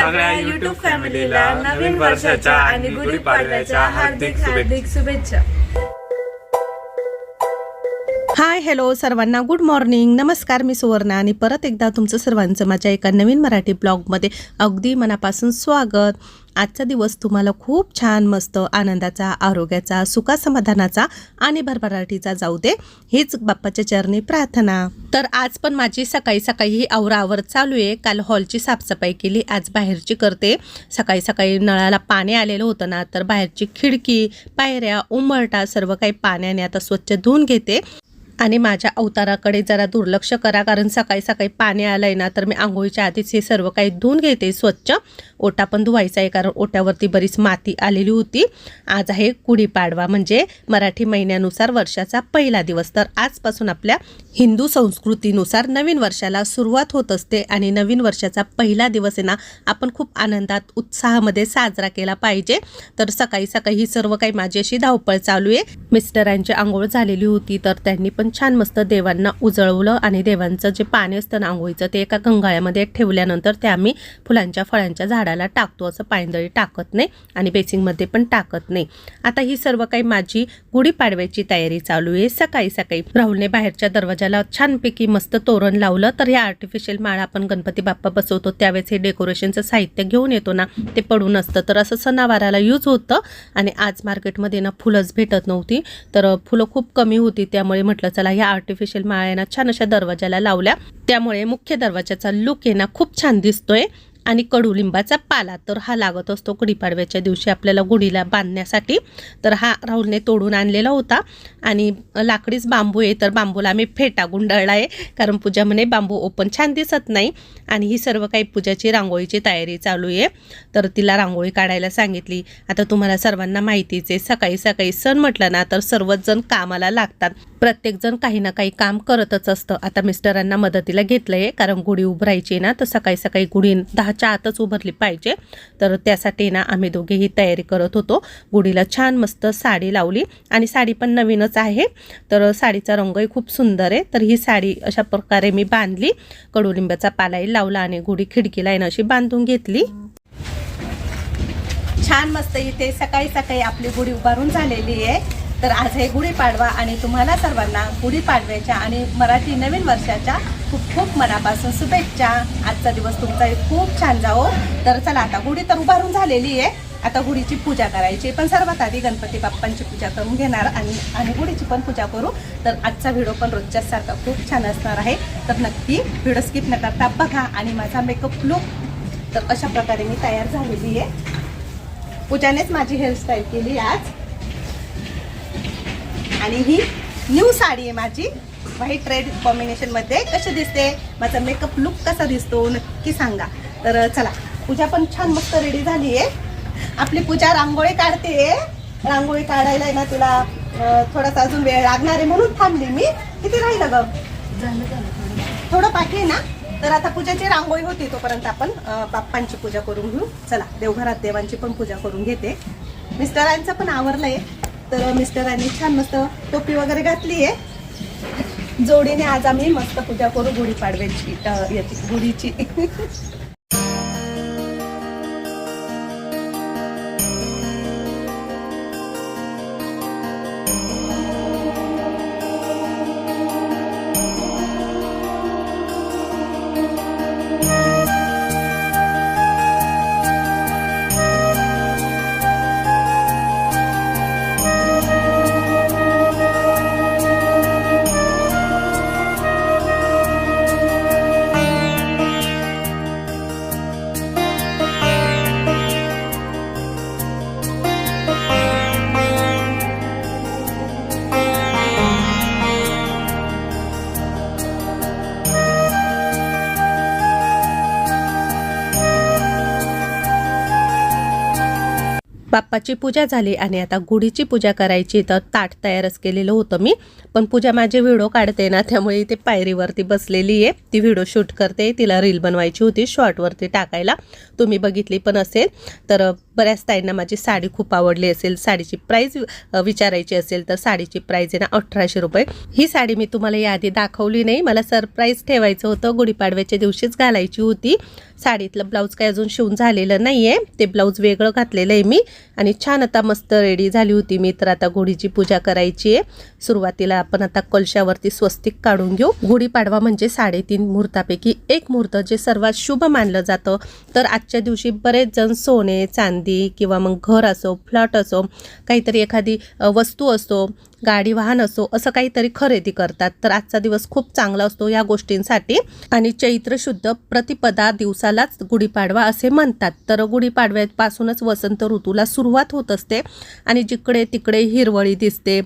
सगळ्या युट्यूब फॅमिलीला नवीन वर्षाच्या आणि गुढीपाडव्याच्या हार्दिक हार्दिक शुभेच्छा. हाय हॅलो सर्वांना. गुड मॉर्निंग नमस्कार मी सुवर्णा आणि परत एकदा तुमचं सर्वांचं माझ्या एका नवीन मराठी ब्लॉगमध्ये अगदी मनापासून स्वागत. आजचा दिवस तुम्हाला खूप छान मस्त आनंदाचा आरोग्याचा सुखासमाधानाचा आणि भरभराटीचा जाऊ दे हीच बाप्पाच्या चरणी प्रार्थना. तर आज पण माझी सकाळी सकाळी ही आवरावर चालू आहे. काल हॉलची साफसफाई केली आज बाहेरची करते. सकाळी सकाळी नळाला पाणी आलेलं होतं ना तर बाहेरची खिडकी पायऱ्या उमरटा सर्व काही पाण्याने आता स्वच्छ धुवून घेते. आणि माझ्या अवताराकडे जरा दुर्लक्ष करा कारण सकाळी सकाळी पाणी आलं आहे ना तर मी आंघोळीच्या आधीच हे सर्व काही धुवून घेते स्वच्छ. ओटा पण धुवायचा आहे कारण ओट्यावरती बरीच माती आलेली होती. आज आहे गुढीपाडवा म्हणजे मराठी महिन्यानुसार वर्षाचा पहिला दिवस. तर आजपासून आपल्या हिंदू संस्कृतीनुसार नवीन वर्षाला सुरुवात होत असते आणि नवीन वर्षाचा पहिला दिवस आहे ना आपण खूप आनंदात उत्साहामध्ये साजरा केला पाहिजे. तर सकाळी सकाळी ही सर्व काही माझी अशी धावपळ चालू आहे. मिस्टरांची आंघोळ झालेली होती तर त्यांनी पण छान मस्त देवांना उजळवलं आणि देवांचं जे पाणी असतं ना आंघोळीचं ते एका गंगाळ्यामध्ये ठेवल्यानंतर ते आम्ही फुलांच्या फळांच्या झाड झाडाला टाकतो असं पायंदळी टाकत नाही आणि बेसिंगमध्ये पण टाकत नाही. आता ही सर्व काही माझी गुढीपाडव्याची तयारी चालू आहे. सकाळी सकाळी राहुलने बाहेरच्या दरवाजाला छानपैकी मस्त तोरण लावलं. तर हे आर्टिफिशियल माळा आपण गणपती बाप्पा बसवतो त्यावेळेस हे डेकोरेशनचं साहित्य घेऊन येतो ना ते पडून असतं. तर असं सणावाराला यूज होतं आणि आज मार्केटमध्ये ना फुलंच भेटत नव्हती. तर फुलं खूप कमी होती त्यामुळे म्हटलं चला ह्या आर्टिफिशियल माळ्यांना छान अशा दरवाजाला लावल्या. त्यामुळे मुख्य दरवाजाचा लुक आहे ना खूप छान दिसतोय. आणि कडुलिंबाचा पाला. तर हा लागत असतो गुढीपाडव्याच्या दिवशी आपल्याला गुढीला बांधण्यासाठी. तर हा राहुलने तोडून आणलेला होता. आणि लाकडीच बांबू आहे तर बांबूला आम्ही फेटा गुंडाळला आहे. कारण पूजा म्हणे बांबू ओपन छान दिसत नाही. आणि ही सर्व काही पूजाची रांगोळीची तयारी चालू आहे. तर तिला रांगोळी काढायला सांगितली. आता तुम्हाला सर्वांना माहितीच आहे सकाळी सकाळी सण म्हटलं ना तर सर्वच जण कामाला लागतात. प्रत्येकजण काही ना काही काम करतच असतं. आता मिस्टरांना मदतीला घेतलं आहे कारण गुढी उभारायची ना तर सकाळी सकाळी गुढी दहाच्या आतच उभारली पाहिजे. तर त्यासाठी ना आम्ही दोघेही तयारी करत होतो. गुढीला छान मस्त साडी लावली. आणि साडी पण नवीनच आहे. तर साडीचा रंगही खूप सुंदर आहे. तर ही साडी अशा प्रकारे मी बांधली. कडुलिंबाचा पालाही लावला आणि गुढी खिडकीला आहे ना अशी बांधून घेतली. छान मस्त इथे सकाळी सकाळी आपली गुढी उभारून झालेली आहे. तर आज हे गुढीपाडवा आणि तुम्हाला सर्वांना गुढीपाडव्याच्या आणि मराठी नवीन वर्षाच्या खूप खूप मनापासून शुभेच्छा. आजचा दिवस तुमचा खूप छान जाओ तर चला आता गुढी तर उभारून झालेली आहे. आता गुढीची पूजा करायची. पण सर्वात आधी गणपती बाप्पांची पूजा करून घेणार आणि आणि गुढीची पण पूजा करू. तर आजचा व्हिडिओ पण रोजच्याच सारखा खूप छान असणार आहे. तर नक्की व्हिडिओ स्किप न करता बघा आणि माझा मेकअप लुक तर अशा प्रकारे मी तयार झालेली आहे. पूजानेच माझी हेअरस्टाईल केली आज. आणि ही न्यू साडी आहे माझी. व्हाईट रेड कॉम्बिनेशनमध्ये कशी दिसते? माझा मेकअप लुक कसा दिसतो? नक्की सांगा. तर चला. पूजा पण छान मस्त रेडी झाली आहे. आपली पूजा रांगोळी काढते रांगोळी काढायला आहे ना तुला थोडासा अजून वेळ लागणार आहे म्हणून थांबली मी. किती राहिलं ग? थोडं आहे ना? तर आता पूजाची रांगोळी होती तोपर्यंत आपण बाप्पांची पूजा करून घेऊ. चला देवघरात देवांची पण पूजा करून घेते. मिस्टरांचं पण आवरलंय. तर मिस्टरांनी छान मस्त टोपी वगैरे घातली आहे. जोडीने आज आम्ही मस्त पूजा करू गुढीपाडव्याची याची गुढीची. बाप्पाची पूजा झाली आणि आता गुढीची पूजा करायची. तर ताट तयारच केलेलं होतं मी. पण पूजा माझे व्हिडिओ काढते ना त्यामुळे इथे पायरीवरती बसलेली आहे. ती व्हिडिओ शूट करते. तिला रील बनवायची होती शॉर्टवरती टाकायला. तुम्ही बघितली पण असेल. तर बऱ्याच ताईंना माझी साडी खूप आवडली असेल. साडीची प्राईज विचारायची असेल तर साडीची प्राईज आहे ना अठराशे रुपये. ही साडी मी तुम्हाला याआधी दाखवली नाही. मला सरप्राईज ठेवायचं होतं. गुढीपाडव्याच्या दिवशीच घालायची होती. साडीतलं ब्लाऊज काही अजून शिवून झालेलं नाही आहे ते ब्लाऊज वेगळं घातलेलं आहे मी. आणि छान आता मस्त रेडी झाली होती. मी तर आता गुढीची पूजा करायची आहे. सुरुवातीला आपण आता कलशावरती स्वस्तिक काढून घेऊ. गुढीपाडवा म्हणजे साडेतीन मुहूर्तापैकी एक मुहूर्त जे सर्वात शुभ मानलं जातं. तर आजच्या दिवशी बरेच जण सोने चांदी किंवा मग घर असो फ्लॉट असो काहीतरी एखादी वस्तू असो गाडी वाहन असो असं काहीतरी खरेदी करतात. तर आजचा दिवस खूप चांगला असतो या गोष्टींसाठी. आणि चैत्र शुद्ध प्रतिपदा दिवसालाच गुढीपाडवा असे म्हणतात. तर गुढीपाडव्यापासूनच वसंत ऋतूला सुरुवात होत असते. आणि जिकडे तिकडे हिरवळी दिसते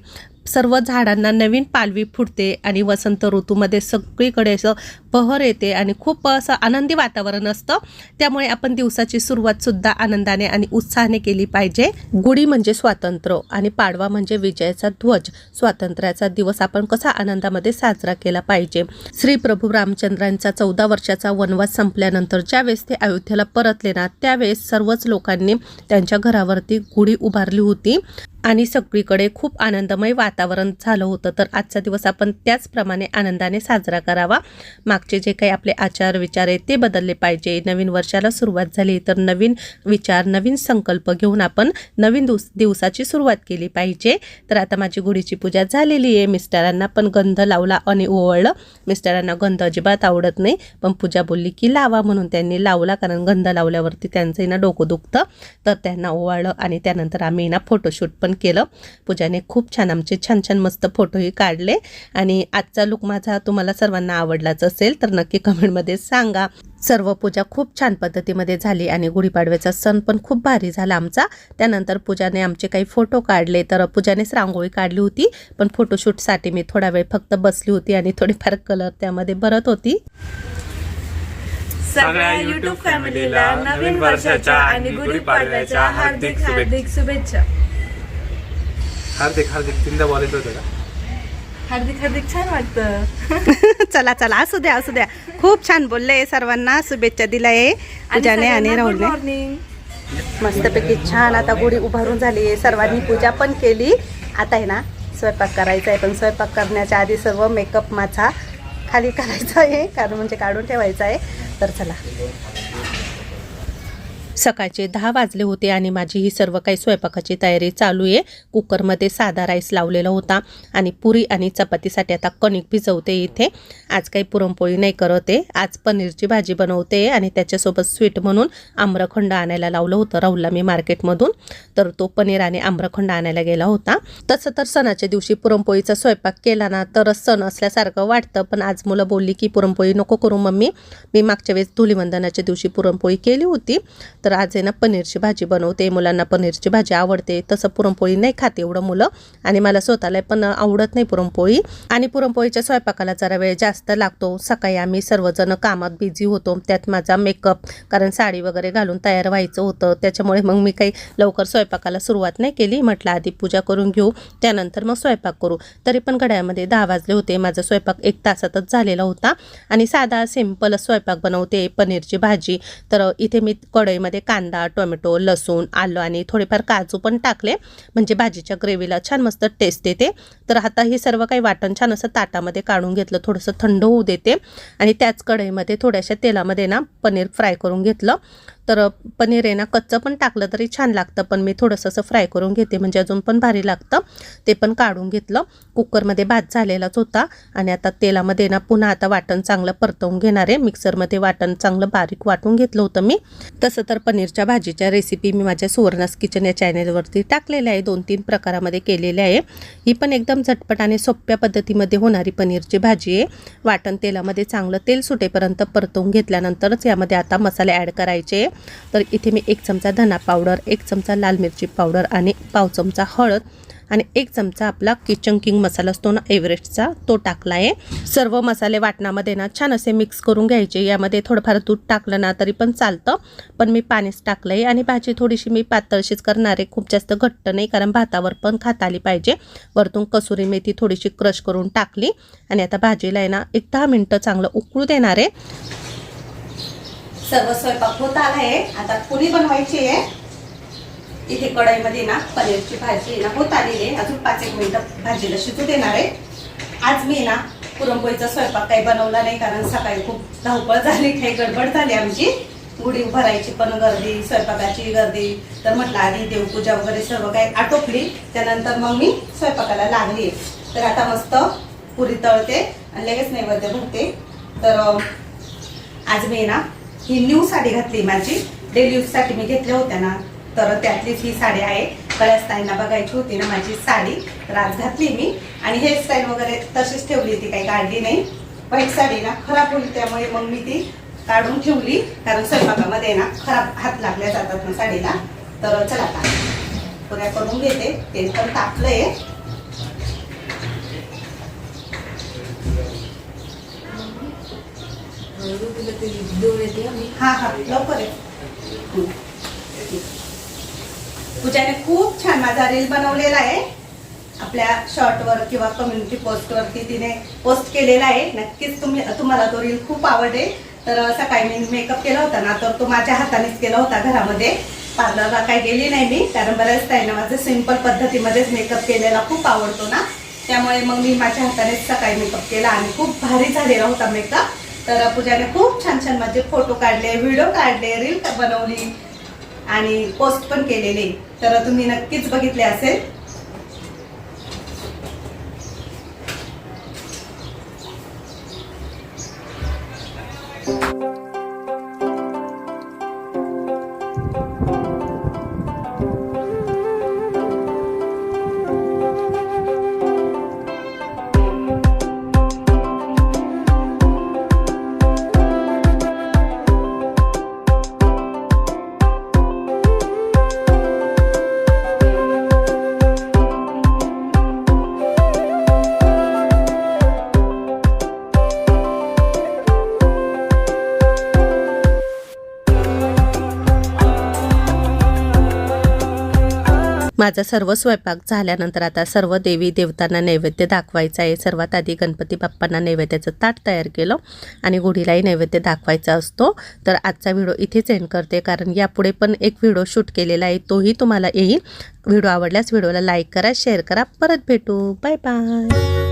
सर्व झाडांना नवीन पालवी फुटते आणि वसंत ऋतूमध्ये सगळीकडे असं बहर येते आणि खूप असं आनंदी वातावरण असतं. त्यामुळे आपण दिवसाची सुरुवातसुद्धा आनंदाने आणि उत्साहाने केली पाहिजे. गुढी म्हणजे स्वातंत्र्य आणि पाडवा म्हणजे विजयाचा ध्वज. स्वातंत्र्याचा दिवस आपण कसा आनंदामध्ये साजरा केला पाहिजे. श्री प्रभू रामचंद्रांचा चौदा वर्षाचा वनवास संपल्यानंतर ज्यावेळेस ते अयोध्येला परतले ना त्यावेळेस सर्वच लोकांनी त्यांच्या घरावरती गुढी उभारली होती. आणि सगळीकडे खूप आनंदमय वातावरण झालं होतं. तर आजचा दिवस आपण त्याचप्रमाणे आनंदाने साजरा करावा. मागचे जे काही आपले आचार विचार आहेत ते बदलले पाहिजे. नवीन वर्षाला सुरुवात झाली तर नवीन विचार नवीन संकल्प घेऊन आपण नवीन दिवस दिवसाची सुरुवात केली पाहिजे. तर आता माझी गुढीची पूजा झालेली आहे. मिस्टरांना पण गंध लावला आणि ओवळलं. मिस्टरांना गंध अजिबात आवडत नाही पण पूजा बोलली की लावा म्हणून त्यांनी लावला कारण गंध लावल्यावरती त्यांचंही ना डोकं दुखतं. तर त्यांना ओवाळलं आणि त्यानंतर आम्ही ना फोटोशूट पण केलं. पूजाने खूप छान आमचे छान छान मस्त फोटोही काढले. आणि आजचा लुक माझा तुम्हाला सर्वांना आवडलाच असेल तर नक्की कमेंटमध्ये सांगा. सर्व पूजा खूप छान पद्धतीमध्ये झाली आणि गुढीपाडव्याचा सण पण खूप भारी झाला आमचा. त्यानंतर पूजाने आमचे काही फोटो काढले तर पूजानेच रांगोळी काढली होती. पण फोटोशूटसाठी मी थोडा वेळ फक्त बसली होती आणि थोडीफार कलर त्यामध्ये भरत होती. सगळ्या युट्यूब फॅमिलीला नवीन वर्षाच्या आणि गुढीपाडव्याच्या हार्दिक हार्दिक शुभेच्छा. हार्दिक हार्दिक तीनदा बोलायचं होतं का हार्दिक हार्दिक छान वाटतं. चला चला असू द्या असू द्या. खूप छान बोलले सर्वांना. शुभेच्छा दिल्या आहे पूजाने आणि राहुलने. मॉर्निंग मस्तपैकी छान आता गुढी उभारून झाली आहे. सर्वांनी पूजा पण केली. आता आहे ना स्वयंपाक करायचा आहे पण स्वयंपाक करण्याच्या आधी सर्व मेकअप माझा खाली करायचा आहे. कारण म्हणजे काढून ठेवायचा आहे. तर चला. सकाळचे दहा वाजले होते आणि माझी ही सर्व काही स्वयंपाकाची तयारी चालू आहे. कुकरमध्ये साधा राईस लावलेला होता आणि पुरी आणि चपातीसाठी आता कणिक भिजवते इथे. आज काही पुरणपोळी नाही करत आहे. आज पनीरची भाजी बनवते आणि त्याच्यासोबत स्वीट म्हणून आम्रखंड आणायला लावलं होतं राहुलला मी मार्केटमधून. तर तो पनीर आणि आम्रखंड आणायला गेला होता. तसं तर सणाच्या दिवशी पुरणपोळीचा स्वयंपाक केला ना तरच सण असल्यासारखं वाटतं. पण आज मुलं बोलली की पुरणपोळी नको करू मम्मी. मी मागच्या वेळेस धुलीवंदनाच्या दिवशी पुरणपोळी केली होती. तर आज आहे ना पनीरची भाजी बनवते. मुलांना पनीरची भाजी आवडते. तसं पुरणपोळी नाही खाते एवढं मुलं. आणि मला स्वतःला पण आवडत नाही पुरणपोळी. आणि पुरणपोळीच्या स्वयंपाकाला जरा वेळ जास्त लागतो. सकाळी आम्ही सर्वजण कामात बिझी होतो. त्यात माझा मेकअप कारण साडी वगैरे घालून तयार व्हायचं होतं. त्याच्यामुळे मग मी काही लवकर स्वयंपाकाला सुरुवात नाही केली. म्हटलं आधी पूजा करून घेऊ. त्यानंतर मग स्वयंपाक करू. तरी पण घड्यामध्ये दहा वाजले होते. माझा स्वयंपाक एक तासातच झालेला होता. आणि साधा सिंपल स्वयंपाक बनवते पनीरची भाजी. तर इथे मी कढईमध्ये कांदा टोमॅटो लसूण आलं आणि थोडेफार काजू पण टाकले. म्हणजे भाजीच्या ग्रेव्हीला छान मस्त टेस्ट येते. तर आता हे सर्व काही वाटण छान असं ताटामध्ये काढून घेतलं. थोडंसं थंड होऊ देते. आणि त्याच कढईमध्ये थोड्याशा तेलामध्ये ना पनीर फ्राय करून घेतलं. तर पनीर आहे ना कच्चं पण टाकलं तरी छान लागतं. पण मी थोडंसं असं फ्राय करून घेते. म्हणजे अजून पण भारी लागतं. ते पण काढून घेतलं. कुकरमध्ये भात झालेलाच होता. आणि आता तेलामध्ये ना पुन्हा आता वाटण चांगलं परतवून घेणार आहे. मिक्सरमध्ये वाटण चांगलं बारीक वाटून घेतलं होतं मी. तसं तर पनीरच्या भाजीच्या रेसिपी मी माझ्या सुवर्णास किचन या चॅनेलवरती टाकलेल्या आहे. दोन तीन प्रकारामध्ये केलेल्या आहे. ही पण एकदम झटपट आणि सोप्या पद्धतीमध्ये होणारी पनीरची भाजी आहे. वाटण तेलामध्ये चांगलं तेल सुटेपर्यंत परतवून घेतल्यानंतरच यामध्ये आता मसाले ॲड करायचे. तर इथे मी एक चमचा धना पावडर एक चमचा लाल मिरची पावडर आणि पाव चमचा हळद आणि एक चमचा आपला किचन किंग मसाला असतो ना एव्हरेस्टचा तो टाकला आहे. सर्व मसाले वाटणामध्ये ना छान असे मिक्स करून घ्यायचे. यामध्ये थोडंफार दूध टाकलं ना तरी पण चालतं. पण मी पाणीच टाकलं आहे आणि भाजी थोडीशी मी पातळशीच करणार आहे. खूप जास्त घट्ट नाही कारण भातावर पण खाता आली पाहिजे. वरतून कसुरी मेथी थोडीशी क्रश करून टाकली आणि आता भाजीला आहे ना एक दहा मिनटं चांगलं उकळू देणार आहे. सर्व स्वयंपाक होत आला आहे आता पुरी बनवायची आहे? इथे कढईमध्ये ना पनीरची भाजी ना होत आलेली आहे. अजून पाच एक मिनिटं भाजीला शिजू देणार आहे. आज मी ना पुरणपोळीचा स्वयंपाक काही बनवला नाही कारण सकाळी खूप धावपळ झाली काही गडबड झाली आमची. गुढी भरायची पण गर्दी स्वयंपाकाची गर्दी. तर म्हटलं आधी देवपूजा वगैरे सर्व काही आटोपली. त्यानंतर मग मी स्वयंपाकाला लागली. तर आता मस्त पुरी तळते आणि लगेच नैवेद्य भरते. तर आज मी ना ही न्यू साडी घातली माझी. डेली यूजसाठी मी घेतल्या होत्या ना. तर त्यातलीच ही साडी आहे. बऱ्याच ताईंना बघायची होती ना माझी साडी. तर आज घातली मी. आणि हेअरस्टाईल वगैरे तशीच ठेवली ती काही काढली नाही. व्हाईट साडी ना खराब होईल त्यामुळे मग मी ती काढून ठेवली. कारण स्वयंपाकामध्ये ना खराब हात लागल्या जातात ना साडीला. तर चला आता. पुऱ्या करून घेते. ते पण तापलंय. आहे ते देऊन येते आम्ही हा हा लवकर पूजाने खूप छान माझा रील बनवलेला आहे. आपल्या शॉर्टवर किंवा कम्युनिटी पोस्टवरती तिने पोस्ट केलेला आहे. नक्कीच तुम्ही तुम्हाला तो रील खूप आवडेल. तर सकाळी मी मेकअप केला होता ना तर तो माझ्या हातानेच केला होता घरामध्ये. पार्लरला काही गेली नाही मी कारण बऱ्याच ताईंना माझं सिंपल पद्धतीमध्येच मेकअप केलेला खूप आवडतो ना. त्यामुळे मग मी माझ्या हातानेच सकाळी मेकअप केला आणि खूप भारी झालेला होता मेकअप तर पूजाने खूप छान छान माझे फोटो काढले व्हिडिओ काढले रील बनवली आणि पोस्ट पण केलेले. तर तुम्ही नक्कीच बघितले असेल. माझा सर्व स्वयंपाक झाल्यानंतर आता सर्व देवी देवतांना नैवेद्य दाखवायचा आहे. सर्वात आधी गणपती बाप्पांना नैवेद्याचं ताट तयार केलं आणि गुढीलाही नैवेद्य दाखवायचा असतो. तर आजचा व्हिडिओ इथेच एंड करते. कारण यापुढे पण एक व्हिडिओ शूट केलेला आहे तोही तुम्हाला येईल. व्हिडिओ आवडल्यास व्हिडिओला लाईक करा शेअर करा. परत भेटू. Bye bye